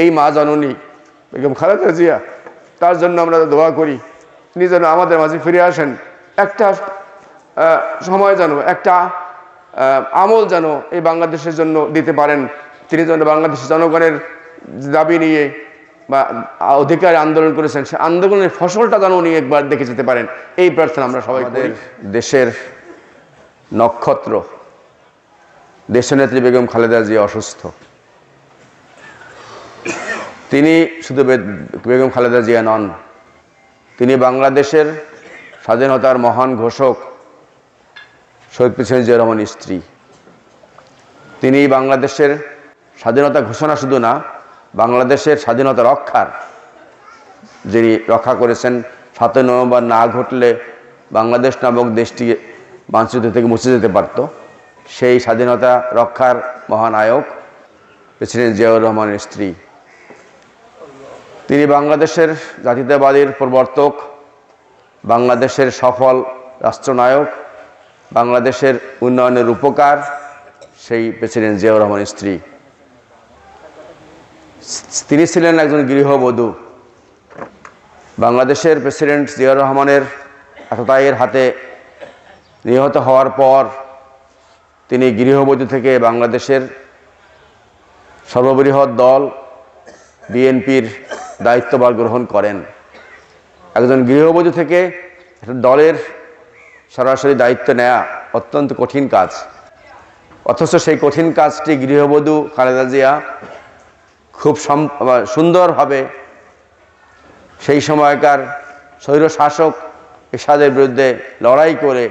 এই মা জননী, বেগম খালেদা জিয়া, তার জন্য আমরা দোয়া করি। তিনি যেন আমাদের মাঝে ফিরে আসেন। একটা সময় যেন, একটা আমল যেন এই বাংলাদেশের জন্য দিতে পারেন। তিনি যেন বাংলাদেশের জনগণের দাবি নিয়ে বা অধিকার আন্দোলন করেছেন, সে আন্দোলনের ফসলটা যেন উনি একবার দেখে যেতে পারেন। এই প্রার্থনা আমরা সবাই দেশের নক্ষত্র, দেশনেত্রী বেগম খালেদা জিয়া অসুস্থ। তিনি শুধু বেগম খালেদা জিয়া নন, তিনি বাংলাদেশের স্বাধীনতার মহান ঘোষক, শহীদ প্রেসিডেন্ট জিয়া রহমানের স্ত্রী। তিনি বাংলাদেশের স্বাধীনতা ঘোষণা শুধু না, বাংলাদেশের স্বাধীনতা রক্ষার যিনি রক্ষা করেছেন, সাতই নভেম্বর না ঘটলে বাংলাদেশ নামক দেশটি মানচিত্র থেকে মুছে যেতে পারত। সেই স্বাধীনতা রক্ষার মহানায়ক প্রেসিডেন্ট জিয়াউর রহমানের স্ত্রী। তিনি বাংলাদেশের জাতীয়তাবাদীর প্রবর্তক, বাংলাদেশের সফল রাষ্ট্রনায়ক, বাংলাদেশের উন্নয়নের উপকার সেই প্রেসিডেন্ট জিয়াউর রহমানের স্ত্রী। তিনি ছিলেন একজন গৃহবধূ। বাংলাদেশের প্রেসিডেন্ট জিয়াউর রহমানের আততায়ীর হাতে নিহত হওয়ার পর তিনি গৃহবধূ থেকে বাংলাদেশের সর্ববৃহৎ দল বিএনপির দায়িত্বভার গ্রহণ করেন। একজন গৃহবধূ থেকে একটা দলের সরাসরি দায়িত্ব নেওয়া অত্যন্ত কঠিন কাজ। অথচ সেই কঠিন কাজটি গৃহবধূ খালেদা জিয়া খুব সুন্দরভাবে সেই সময়কার স্বৈর শাসক এরশাদের বিরুদ্ধে লড়াই করে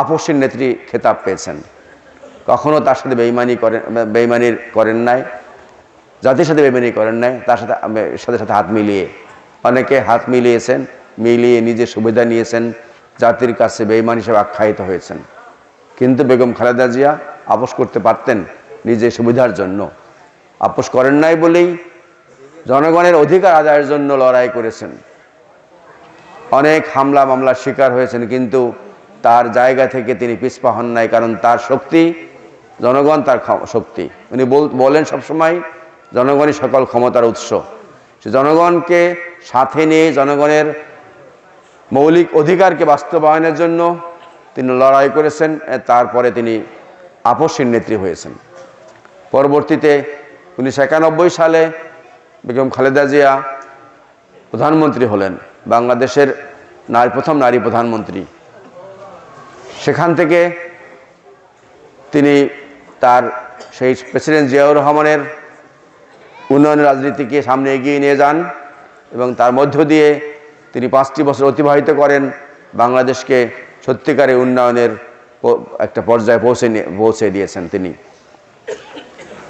আপসের নেত্রী খেতাব পেয়েছেন। কখনো তার সাথে বেইমানি করেন, বেইমানির করেন নাই। জাতির সাথে বেইমানি করেন নাই, তার সাথে সাথে সাথে হাত মিলিয়ে। অনেকে হাত মিলিয়েছেন, মিলিয়ে নিজের সুবিধা নিয়েছেন, জাতির কাছে বেইমান হিসেবে আখ্যায়িত হয়েছেন। কিন্তু বেগম খালেদা জিয়া আপোষ করতে পারতেন নিজের সুবিধার জন্য। আপোষ করেন নাই বলেই জনগণের অধিকার আদায়ের জন্য লড়াই করেছেন। অনেক হামলা মামলার শিকার হয়েছেন, কিন্তু তার জায়গা থেকে তিনি পিছপা হন নাই, কারণ তার শক্তি, জনগণ তার শক্তি। উনি বল- বলেন সবসময় জনগণই সকল ক্ষমতার উৎস। সে জনগণকে সাথে নিয়ে জনগণের মৌলিক অধিকারকে বাস্তবায়নের জন্য তিনি লড়াই করেছেন তারপরে তিনি আপসীর নেত্রী হয়েছেন। পরবর্তীতে উনিশশো একানব্বই সালে বেগম খালেদা জিয়া প্রধানমন্ত্রী হলেন, বাংলাদেশের নারী, প্রথম নারী প্রধানমন্ত্রী। সেখান থেকে তিনি তার সেই প্রেসিডেন্ট জিয়াউর রহমানের উন্নয়ন রাজনীতিকে সামনে এগিয়ে নিয়ে যান এবং তার মধ্য দিয়ে তিনি পাঁচটি বছর অতিবাহিত করেন বাংলাদেশকে সত্যিকারে উন্নয়নের একটা পর্যায়ে পৌঁছে পৌঁছে দিয়েছেন তিনি।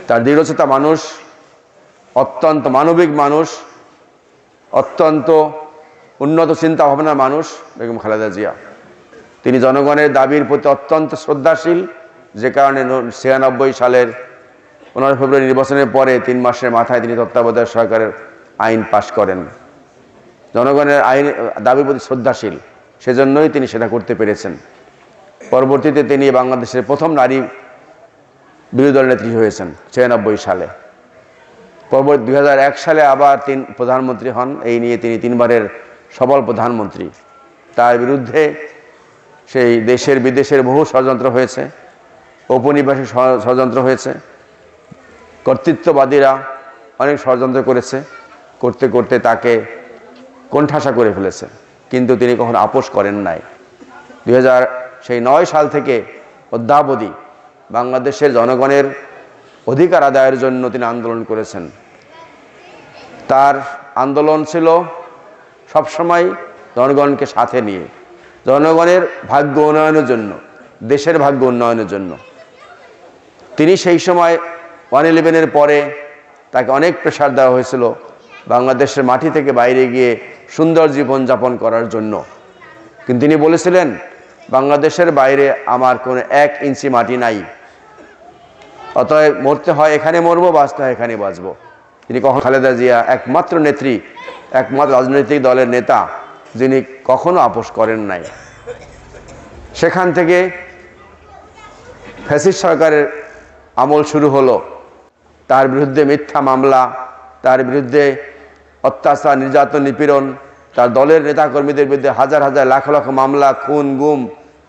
তার দৃঢ়চেতা মানুষ, অত্যন্ত মানবিক মানুষ, অত্যন্ত উন্নত চিন্তা ভাবনার মানুষ বেগম খালেদা জিয়া। তিনি জনগণের দাবির প্রতি অত্যন্ত শ্রদ্ধাশীল, যে কারণে ছিয়ানব্বই সালের পনেরো ফেব্রুয়ারি নির্বাচনের পরে তিন মাসের মাথায় তিনি তত্ত্বাবধায়ক সরকারের আইন পাশ করেন। জনগণের আইন, দাবির প্রতি শ্রদ্ধাশীল, সেজন্যই তিনি সেটা করতে পেরেছেন। পরবর্তীতে তিনি বাংলাদেশের প্রথম নারী বিরোধী দল নেত্রী হয়েছেন, ছিয়ানব্বই সালে। পরবর্তী দু হাজার এক সালে আবার তিন প্রধানমন্ত্রী হন, এই নিয়ে তিনি তিনবারের সবল প্রধানমন্ত্রী। তার বিরুদ্ধে সেই দেশের বিদেশের বহু ষড়যন্ত্র হয়েছে, ঔপনিবেশিক ষড়যন্ত্র হয়েছে। কর্তৃত্ববাদীরা অনেক ষড়যন্ত্র করেছে, করতে করতে তাকে কোণঠাসা করে ফেলেছে। কিন্তু তিনি কখনো আপোষ করেন নাই। দু হাজার সেই নয় সাল থেকে অদ্যাবধি বাংলাদেশের জনগণের অধিকার আদায়ের জন্য তিনি আন্দোলন করেছেন। তার আন্দোলন ছিল সবসময় জনগণকে সাথে নিয়ে, জনগণের ভাগ্য উন্নয়নের জন্য, দেশের ভাগ্য উন্নয়নের জন্য। তিনি সেই সময় ওয়ান ইলেভেনের পরে তাকে অনেক প্রেশার দেওয়া হয়েছিল বাংলাদেশের মাটি থেকে বাইরে গিয়ে সুন্দর জীবন যাপন করার জন্য। কিন্তু তিনি বলেছিলেন, বাংলাদেশের বাইরে আমার কোনো এক ইঞ্চি মাটি নাই। অতএব মরতে হয় এখানে মরবো, বাঁচতে হয় এখানে বাঁচবো। তিনি কখন খালেদা জিয়া একমাত্র নেত্রী, একমাত্র রাজনৈতিক দলের নেতা, যিনি কখনো আপোষ করেন নাই। সেখান থেকে ফ্যাসিস্ট সরকারের আমল শুরু হলো। তার বিরুদ্ধে মিথ্যা মামলা, তার বিরুদ্ধে অত্যাচার, নির্যাতন, নিপীড়ন, তার দলের নেতাকর্মীদের বিরুদ্ধে হাজার হাজার লাখ লাখ মামলা, খুন, গুম,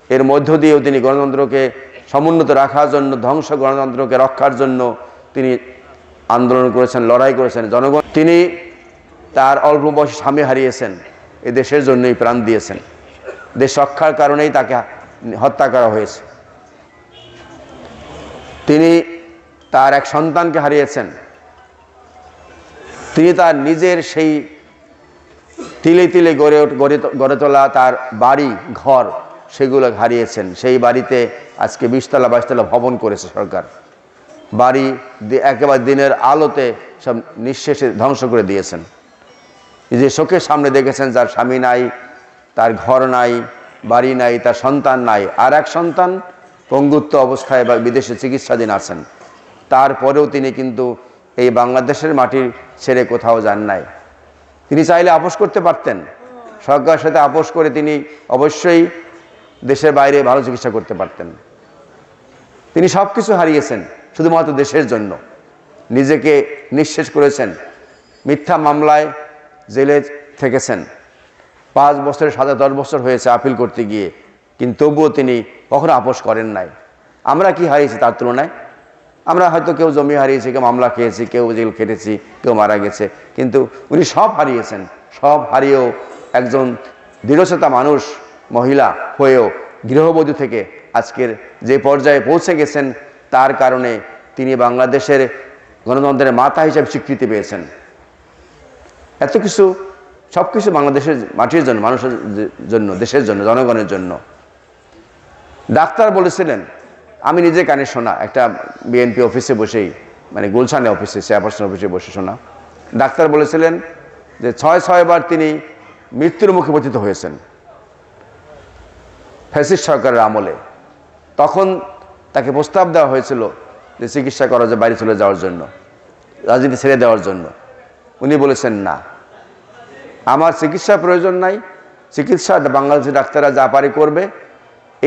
এর মধ্য দিয়েও তিনি গণতন্ত্রকে সমুন্নত রাখার জন্য, ধ্বংস গণতন্ত্রকে রক্ষার জন্য তিনি আন্দোলন করেছেন, লড়াই করেছেন। জনগণ, তিনি তার অল্প বয়সী স্বামী হারিয়েছেন। এ দেশের জন্যই প্রাণ দিয়েছেন। দেশ রক্ষার কারণেই তাকে হত্যা করা হয়েছে। তিনি তার এক সন্তানকে হারিয়েছেন। তিনি তার নিজের সেই তিলে তিলে গড়ে গড়ে তোলা তার বাড়ি, ঘর সেগুলো হারিয়েছেন। সেই বাড়িতে আজকে বিশতলা, বাইশতলা ভবন করেছে সরকার। বাড়ি একেবারে দিনের আলোতে সব নিঃশেষে ধ্বংস করে দিয়েছেন। যে চোখের সামনে দেখেছেন, যার স্বামী নাই, তার ঘর নাই, বাড়ি নাই, তার সন্তান নাই, আর এক সন্তান পঙ্গুত্ব অবস্থায় বা বিদেশে চিকিৎসাধীন আছেন। তারপরেও তিনি কিন্তু এই বাংলাদেশের মাটির ছেড়ে কোথাও যান নাই। তিনি চাইলে আপোষ করতে পারতেন। সরকারের সাথে আপোষ করে তিনি অবশ্যই দেশের বাইরে ভালো চিকিৎসা করতে পারতেন। তিনি সব কিছু হারিয়েছেন, শুধুমাত্র দেশের জন্য। নিজেকে নিঃশেষ করেছেন। মিথ্যা মামলায় জেলে থেকেছেন। পাঁচ বছরের সাথে দশ বছর হয়েছে আপিল করতে গিয়ে। কিন্তু তবুও তিনি কখনো আপোষ করেন নাই। আমরা কি হারিয়েছি তার তুলনায়? আমরা হয়তো কেউ জমি হারিয়েছি, কেউ মামলা খেয়েছি, কেউ জেল খেটেছি, কেউ মারা গেছে, কিন্তু উনি সব হারিয়েছেন। সব হারিয়েও একজন দৃঢ়চেতা মানুষ, মহিলা হয়েও গৃহবধূ থেকে আজকের যে পর্যায়ে পৌঁছে গেছেন, তার কারণে তিনি বাংলাদেশের গণতন্ত্রের মাথা হিসেবে স্বীকৃতি পেয়েছেন। এত কিছু, সব কিছু বাংলাদেশের মাটির জন্য, মানুষের জন্য, দেশের জন্য, জনগণের জন্য। ডাক্তার বলেছিলেন আমি নিজে কানে শোনা, একটা বিএনপি অফিসে বসেই মানে গুলশানে অফিসে চেয়ারপারসন অফিসে বসে শোনা। ডাক্তার বলেছিলেন যে ছয় ছয়বার তিনি মৃত্যুর মুখে পতিত হয়েছেন। ফ্যাসিস্ট সরকারের আমলে। তখন তাকে প্রস্তাব দেওয়া হয়েছিল যে চিকিৎসা করা যে বাড়ি চলে যাওয়ার জন্য, রাজনীতি ছেড়ে দেওয়ার জন্য। উনি বলেছেন, না। আমার চিকিৎসা প্রয়োজন নাই। চিকিৎসা বাংলাদেশের ডাক্তাররা যা পারে করবে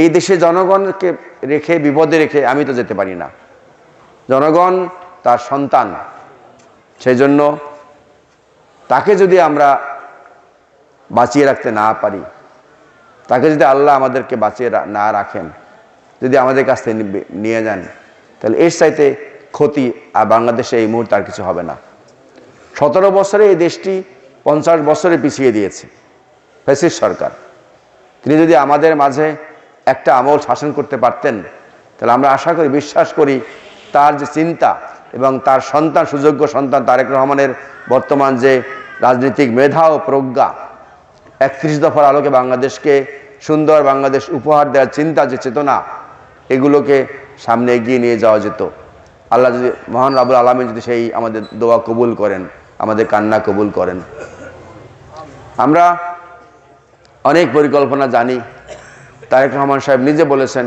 এই দেশে জনগণকে রেখে, বিপদে রেখে আমি তো যেতে পারি না। জনগণ তার সন্তান সেই জন্য তাকে যদি আমরা বাঁচিয়ে রাখতে না পারি, তাকে যদি আল্লাহ আমাদেরকে বাঁচিয়ে না রাখেন, যদি আমাদের কাছ থেকে নিয়ে যান, তাহলে এর চাইতে ক্ষতি আর বাংলাদেশে এই মুহূর্তে আর কিছু হবে না। সতেরো বছরে এই দেশটি পঞ্চাশ বছরে পিছিয়ে দিয়েছে ফেসিস সরকার। তিনি যদি আমাদের মাঝে একটা আমল শাসন করতে পারতেন। তাহলে আমরা আশা করি, বিশ্বাস করি, তার যে চিন্তা এবং তার সন্তান, সুযোগ্য সন্তান তারেক রহমানের বর্তমান যে রাজনৈতিক মেধা ও প্রজ্ঞা, একত্রিশ দফার আলোকে বাংলাদেশকে সুন্দর বাংলাদেশ উপহার দেওয়ার চিন্তা, যে চেতনা, এগুলোকে সামনে এগিয়ে নিয়ে যাওয়া যেত। আল্লাহ যদি মহান রাবুল আলমী যদি সেই আমাদের দোয়া কবুল করেন, আমাদের কান্না কবুল করেন। আমরা অনেক পরিকল্পনা জানি তারেক রহমান সাহেব নিজে বলেছেন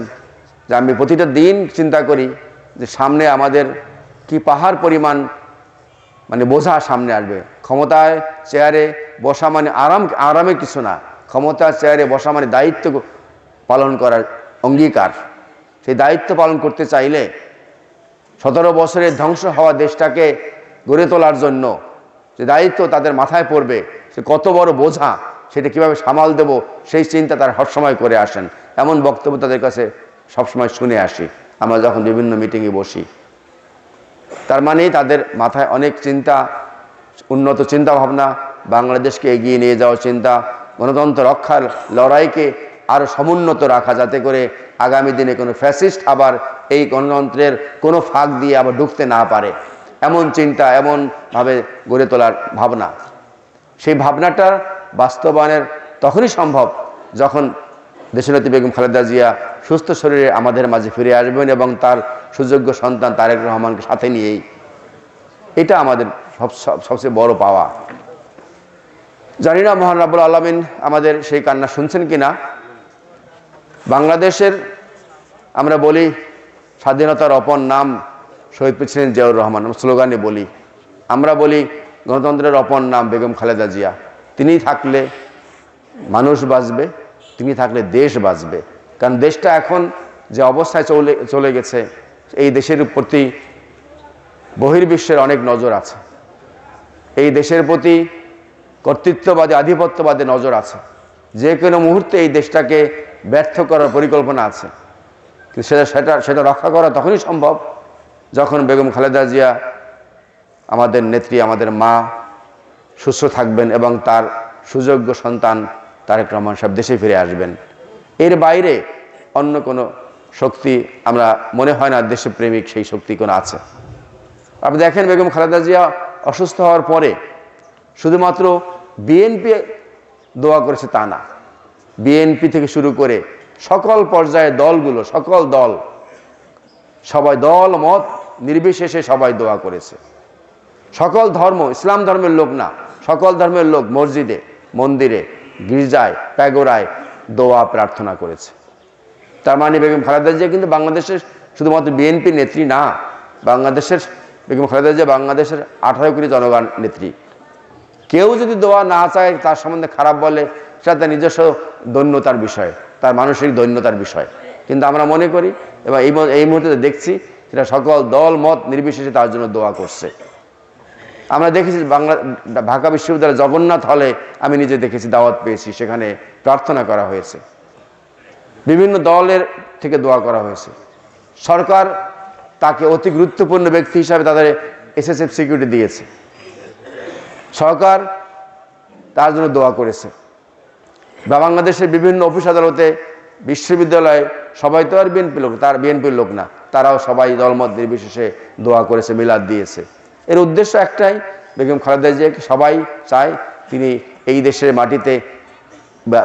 যে আমি প্রতিটা দিন চিন্তা করি যে সামনে আমাদের কি পাহাড় পরিমাণ মানে বোঝা সামনে আসবে। ক্ষমতায় চেয়ারে বসা মানে আরাম, আরামে কিছু না। ক্ষমতার চেয়ারে বসা মানে দায়িত্ব পালন করার অঙ্গীকার। সেই দায়িত্ব পালন করতে চাইলে সতেরো বছরের ধ্বংস হওয়া দেশটাকে গড়ে তোলার জন্য যে দায়িত্ব তাদের মাথায় পড়বে, সে কত বড় বোঝা। সেটা কীভাবে সামাল দেব, সেই চিন্তা তারা সবসময় করে আসেন। এমন বক্তব্য তাদের কাছে সবসময় শুনে আসি। আমরা যখন বিভিন্ন মিটিংয়ে বসি। তার মানে তাদের মাথায় অনেক চিন্তা, উন্নত চিন্তা ভাবনা বাংলাদেশকে এগিয়ে নিয়ে যাওয়ার চিন্তা, গণতন্ত্র রক্ষার লড়াইকে আরও সমুন্নত রাখা যাতে করে আগামী দিনে কোনো ফ্যাসিস্ট আবার এই গণতন্ত্রের কোনো ফাঁক দিয়ে আবার ঢুকতে না পারে। এমন চিন্তা, এমনভাবে গড়ে তোলার ভাবনা। সেই ভাবনাটা বাস্তবায়নের তখনই সম্ভব যখন দেশনেত্রী বেগম খালেদা জিয়া সুস্থ শরীরে আমাদের মাঝে ফিরে আসবেন এবং তার সুযোগ্য সন্তান তারেক রহমানকে সাথে নিয়েই। এটা আমাদের সব সব- সবচেয়ে বড় পাওয়া। জানি না, মহান রাবুল আলমিন আমাদের সেই কান্না শুনছেন কি না বাংলাদেশের আমরা বলি স্বাধীনতার অপর নাম শহীদ প্রেসিডেন্ট জিয়াউর রহমান। স্লোগানে বলি, আমরা বলি গণতন্ত্রের অপর নাম বেগম খালেদা জিয়া। তিনি থাকলে মানুষ বাঁচবে, তিনি থাকলে দেশ বাঁচবে। কারণ দেশটা এখন যে অবস্থায় চলে চলে গেছে, এই দেশের প্রতি বহির্বিশ্বের অনেক নজর আছে। এই দেশের প্রতি কর্তৃত্ববাদী, আধিপত্যবাদী নজর আছে। যে কোনো মুহূর্তে এই দেশটাকে ব্যর্থ করার পরিকল্পনা আছে। কিন্তু সেটা সেটা সেটা রক্ষা করা তখনই সম্ভব যখন বেগম খালেদা জিয়া, আমাদের নেত্রী, আমাদের মা সুস্থ থাকবেন এবং তার সুযোগ্য সন্তান তারেক রহমান সাহেব দেশে ফিরে আসবেন। এর বাইরে অন্য কোনো শক্তি আমরা মনে হয় না দেশপ্রেমিক সেই শক্তি কোনো আছে। আপনি দেখেন বেগম খালেদা জিয়া অসুস্থ হওয়ার পরে শুধুমাত্র বিএনপি দোয়া করেছে তা না। বিএনপি থেকে শুরু করে সকল পর্যায়ে দলগুলো, সকল দল, সবাই দল, মত, নির্বিশেষে সবাই দোয়া করেছে। সকল ধর্ম, ইসলাম ধর্মের লোক না। সকল ধর্মের লোক মসজিদে, মন্দিরে, গির্জায়, প্যাগোরায় দোয়া প্রার্থনা করেছে। তার মানে বেগম খালেদা জিয়া কিন্তু বাংলাদেশের শুধুমাত্র বিএনপি নেত্রী না, বাংলাদেশের বেগম খালেদা জিয়া বাংলাদেশের আঠারো কোটি জনগণ নেত্রী। কেউ যদি দোয়া না চায়, তার সম্বন্ধে খারাপ বলে, সেটা তার নিজস্ব দৈন্যতার বিষয়, তার মানসিক দৈন্যতার বিষয়। কিন্তু আমরা মনে করি, এবং এই এই মুহূর্তে দেখছি, সেটা সকল দল, মত নির্বিশেষে তার জন্য দোয়া করছে। আমরা দেখেছি বাংলা, ঢাকা বিশ্ববিদ্যালয় জগন্নাথ হলে আমি নিজে দেখেছি, দাওয়াত পেয়েছি, সেখানে প্রার্থনা করা হয়েছে। বিভিন্ন দলের থেকে দোয়া করা হয়েছে। সরকার তাকে অতি গুরুত্বপূর্ণ ব্যক্তি হিসাবে তাদের এসএসএফ সিকিউরিটি দিয়েছে। সরকার তার জন্য দোয়া করেছে। বা বাংলাদেশের বিভিন্ন অফিস আদালতে বিশ্ববিদ্যালয়ে সবাই তো আর বিএনপি লোক, তার বিএনপির লোক না, তারাও সবাই দলমত নির্বিশেষে দোয়া করেছে, মিলাদ দিয়েছে। এর উদ্দেশ্য একটাই, বেগম খালেদা জিয়াকে সবাই চায় তিনি এই দেশের মাটিতে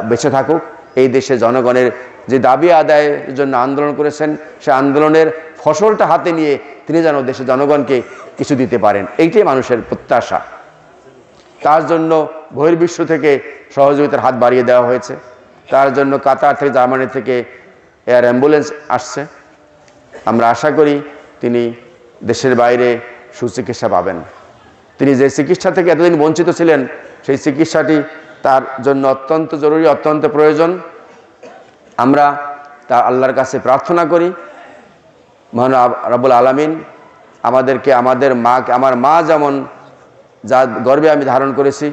বেঁচে থাকুক। এই দেশে জনগণের যে দাবি আদায়ের জন্য আন্দোলন করেছেন, সে আন্দোলনের ফসলটা হাতে নিয়ে তিনি যেন দেশের জনগণকে কিছু দিতে পারেন, এইটাই মানুষের প্রত্যাশা। তার জন্য বহির্বিশ্ব থেকে সহযোগিতার হাত বাড়িয়ে দেওয়া হয়েছে। তার জন্য কাতার থেকে জার্মানি থেকে এয়ার অ্যাম্বুলেন্স আসছে। আমরা আশা করি তিনি দেশের বাইরে সুচিকিৎসা পাবেন। তিনি যে চিকিৎসা থেকে এতদিন বঞ্চিত ছিলেন, সেই চিকিৎসাটি তার জন্য অত্যন্ত জরুরি, অত্যন্ত প্রয়োজন। আমরা তা আল্লাহর কাছে প্রার্থনা করি। মহান রব্বুল আলামিন আমাদেরকে, আমাদের মাকে, আমার মা যেমন যা গর্বে আমি ধারণ করেছি,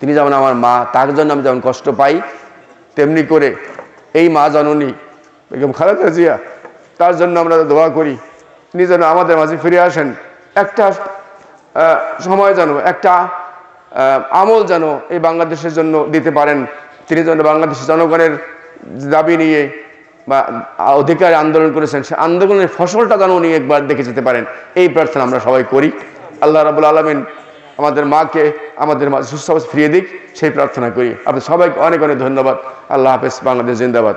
তিনি যেমন আমার মা, তার জন্য আমি যেমন কষ্ট পাই, তেমনি করে এই মা জননী বেগম খালেদা জিয়া, তার জন্য আমরা দোয়া করি। তিনি যেন আমাদের মাঝে ফিরে আসেন। একটা সময় যেন, একটা আমল যেন এই বাংলাদেশের জন্য দিতে পারেন। তিনি যেন বাংলাদেশের জনগণের দাবি নিয়ে বা অধিকার আন্দোলন করেছেন, সে আন্দোলনের ফসলটা যেন উনি একবার দেখে যেতে পারেন। এই প্রার্থনা আমরা সবাই করি। আল্লাহ রাবুল আলমিন আমাদের মাকে, আমাদের মা সুস্থ ফিরিয়ে দিক, সেই প্রার্থনা করি। আপনাদের সবাইকে অনেক অনেক ধন্যবাদ। আল্লাহ হাফেজ, বাংলাদেশ জিন্দাবাদ।